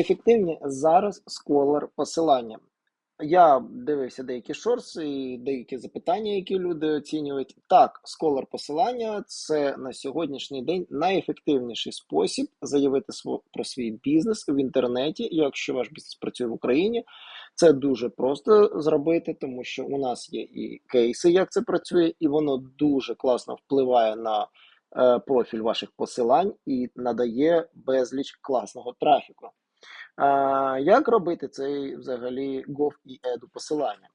ефективні зараз Scholar посилання. Я дивився деякі шорси і деякі запитання, які люди оцінюють. Так, Scholar посилання це на сьогоднішній день найефективніший спосіб заявити про свій бізнес в інтернеті. Якщо ваш бізнес працює в Україні, це дуже просто зробити, тому що у нас є і кейси, як це працює, і воно дуже класно впливає на е, профіль ваших посилань і надає безліч класного трафіку. А, як робити цей взагалі Gov і Edu посилання?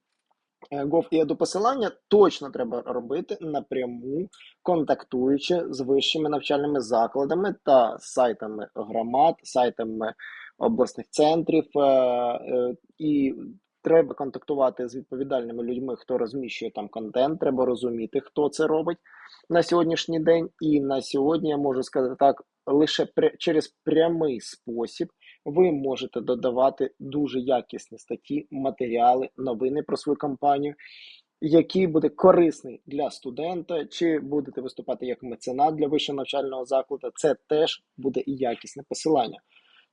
Е, Gov і Edu посилання точно треба робити напряму, контактуючи з вищими навчальними закладами та сайтами громад, сайтами обласних центрів. е, е, І треба контактувати з відповідальними людьми, хто розміщує там контент. Треба розуміти, хто це робить на сьогоднішній день. І на сьогодні я можу сказати так, лише через прямий спосіб ви можете додавати дуже якісні статті, матеріали, новини про свою компанію, який буде корисний для студента, чи будете виступати як меценат для вищого навчального закладу, це теж буде і якісне посилання.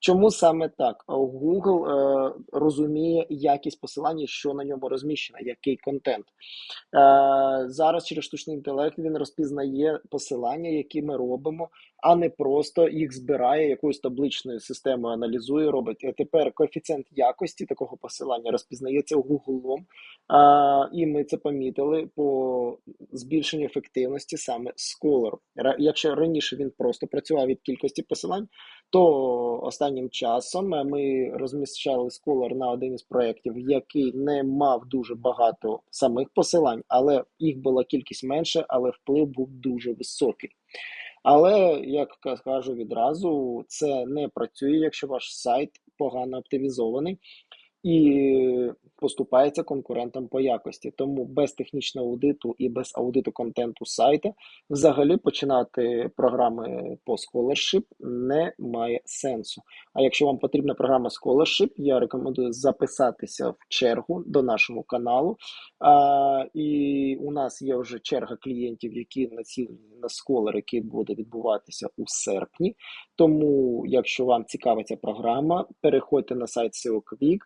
Чому саме так? Google е, розуміє якість посилання, що на ньому розміщено, який контент. Е, зараз через штучний інтелект він розпізнає посилання, які ми робимо, а не просто їх збирає якоюсь табличною системою, аналізує, робить. А тепер коефіцієнт якості такого посилання розпізнається Google, а, і ми це помітили по збільшенню ефективності саме Scholar. Якщо раніше він просто працював від кількості посилань, то останнім часом е, ми розміщали Scholar на один із проєктів, який не мав дуже багато самих посилань, але їх була кількість менше, але вплив був дуже високий. Але як кажу відразу, це не працює, якщо ваш сайт погано оптимізований і поступається конкурентам по якості. Тому без технічного аудиту і без аудиту контенту сайта взагалі починати програми по scholarship не має сенсу. А якщо вам потрібна програма scholarship, я рекомендую записатися в чергу до нашого каналу. А, і у нас є вже черга клієнтів, які націлені на Scholar, який буде відбуватися у серпні. Тому, якщо вам цікава ця програма, переходьте на сайт SEO Quick,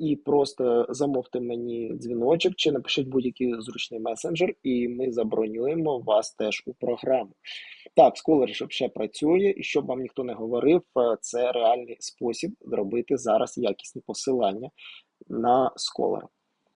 і просто замовте мені дзвіночок чи напишіть будь-який зручний месенджер, і ми забронюємо вас теж у програму. Так, Scholarship ще працює, і щоб вам ніхто не говорив, е, це реальний спосіб зробити зараз якісні посилання на Scholar.